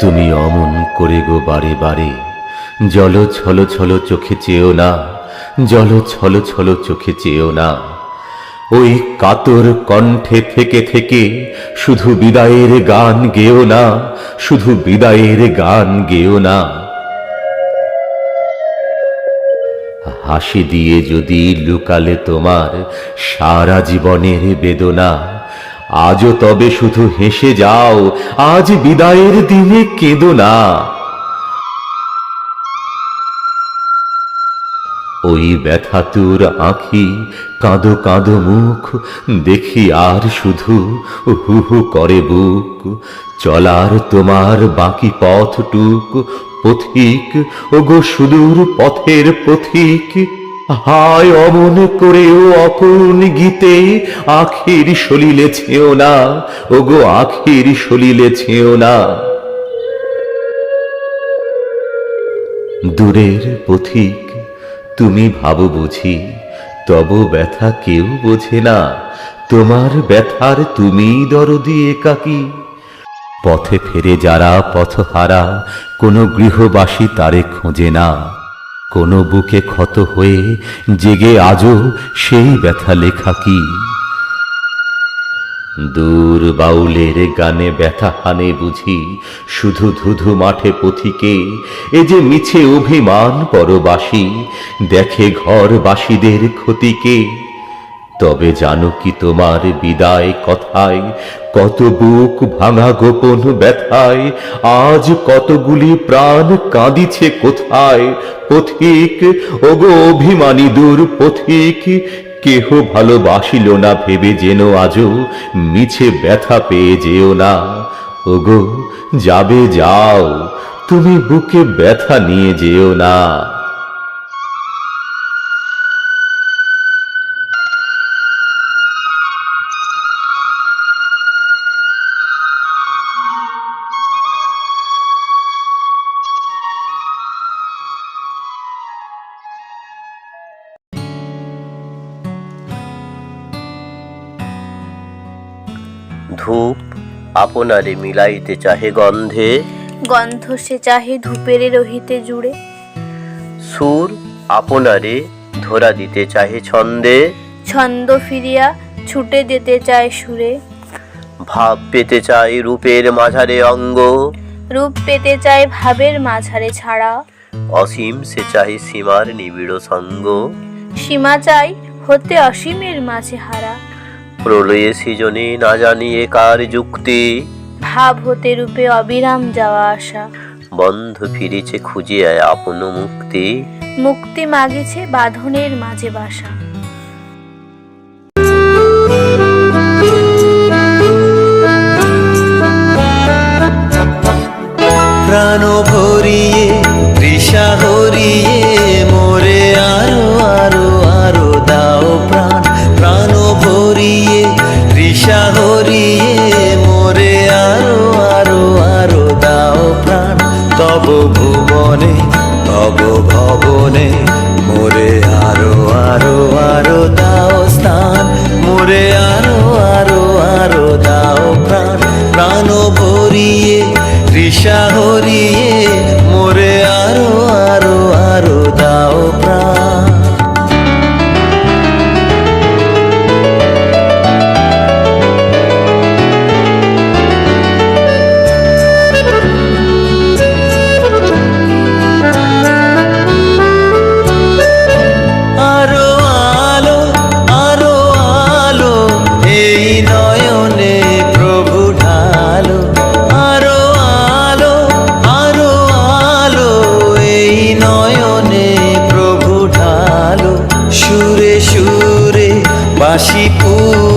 তুমি অমন করে গো বারে বারে। জল ছল ছল চোখে চেয়েও না, জল ছল ছল চোখে চেয়েও না। ওই কাতর কণ্ঠে থেকে থেকে শুধু বিদায়ের গান গেও না, শুধু বিদায়ের গান গেও না। হাসি দিয়ে যদি লুকালে তোমার সারা জীবনের বেদনা আজও তবে শুধু হেসে যাও, আজ বিদায়ের দিনে কেঁদো না। ওই ব্যথাতুর আঁখি, কাঁদো কাঁদো মুখ, দেখি আর শুধু হু হু করে বুক। চলার তোমার বাকি পথটুক, পথিক, ওগো সুদূর পথের পথিক। হায় অমন করেও অকরুণ গীতে আখির সলিলে ছেও না, ওগো আখির সলিলে ছেও না। দূরের পথিক তুমি ভাবো বুঝি, তব ব্যথা কেউ বোঝে না, তোমার ব্যথার তুমি দরদি একাকী। পথে ফেরে যারা পথহারা, কোনো গৃহবাসী তারে খোঁজে না। কোনো বুকে ক্ষত হয়ে জেগে আজও সেই ব্যথা লেখা কি? দূর বাউলের গানে ব্যথা হানে বুঝি শুধু ধুধু মাঠে পথিকে, এ যে মিছে অভিমান পরবাসী, দেখে ঘরবাসীদের ক্ষতিকে। তবে জানো কি তোমার বিদায় কথায় কত বুক ভাঙা গোপন ব্যথায়, আজ কতগুলি প্রাণ কাঁদিছে কোথায়? পথিক, ওগো অভিমানী দূর পথিক, কেহ ভালোবাসিল না ভেবে যেন আজও মিছে ব্যথা পেয়ে যেও না। ওগো, যাবে যাও, তুমি বুকে ব্যথা নিয়ে যেও না। ধূপ আপনারে মিলাইতে চাহে গন্ধে। গন্ধ সে চাহে ধূপের রহিতে জুড়ে। সুর আপনারে ধরা দিতে চাহে ছন্দে। ছন্দ ফিরিয়া ছুটে যেতে চায় সুরে। ভাব পেতে চাই রূপের মাঝারে অঙ্গ। রূপ পেতে চায় ভাবের মাঝারে ছাড়া। অসীম সে চাহে সীমার নিবিড় সঙ্গ। সীমা চাই হতে অসীমের মাঝে হারা। প্রলয়ে সৃজনে না জানিয়ে কার যুক্তি? ভাব হতে রূপে অবিরাম যাওয়া আসা বন্ধ ফিরিছে খুঁজিয়া আপন মুক্তি। মুক্তি মাগিছে বাঁধনের মাঝে বাসা। প্রাণ ভরিয়ে তৃষা হরিয়ে হরিয়ে মোরে আরও আরও আরও দাও প্রাণ। তব ভুবনে তব ভবনে কাশীপুর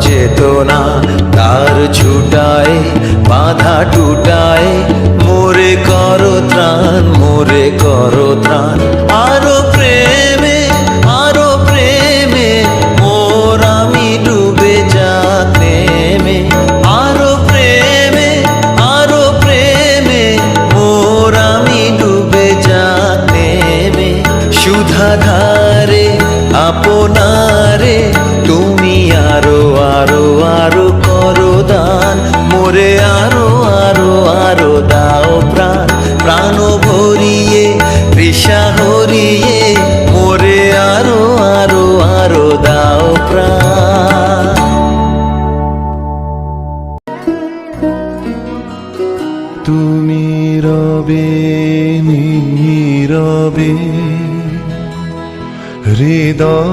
চেতনা তার ছুটায়, বাধা টুটায়, মোরে করো ত্রাণ, মোরে করো ত্রাণ। আরও প্রেমে আরও প্রেমে, মোর আমি ডুবে যাতে মে আরও প্রেমে আরও প্রেমে, মোর আমি ডুবে যাতে মে সুধাধারে আপনারে নীরবে হৃদয়ে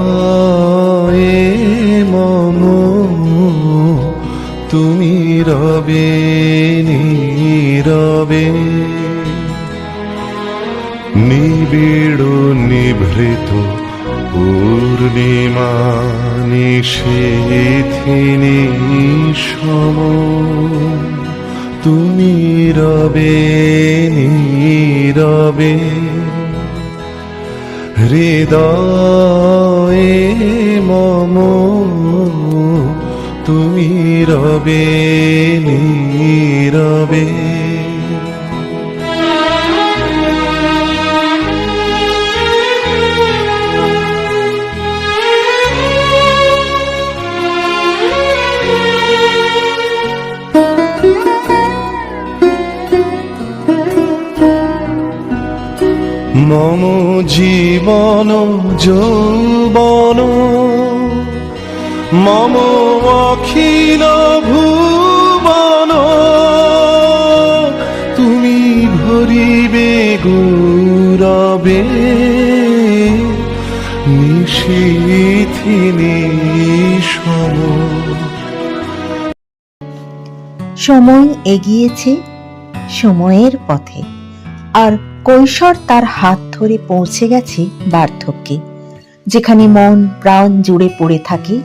মম তুমি রবে নীরবে। নিবিড় নিভৃত পূর্ণিমা নিষেধিনী সম তুমি রবে নীরবে। হৃদয়ে মম তুমি রবে নীরবে। মম জীবন যৌবন মম অখিল ভুবন তুমি ভরিবে গৌরবে সময় এগিয়েছে সময়ের পথে আর কৈশোর তার হাত ধরে পৌঁছে গেছে বার্ধক্যে, যেখানে মন প্রাণ জুড়ে পড়ে থাকে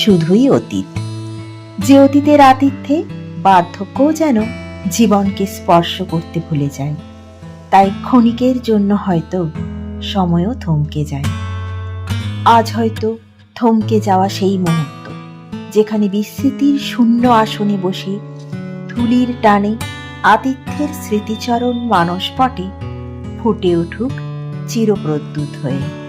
শুধুই অতীত। যে অতীতের আতিথ্যে বার্ধক্যও যেন জীবনকে স্পর্শ করতে ভুলে যায়, তাই ক্ষণিকের জন্য হয়তো সময়ও থমকে যায়। আজ হয়তো থমকে যাওয়া সেই মুহূর্ত, যেখানে বিস্মৃতির শূন্য আসনে বসে, ধুলির টানে আতিথ্যের স্মৃতিচরণ মানসপটে ফুটে উঠুক চিরপ্রদ্যুৎ হয়ে।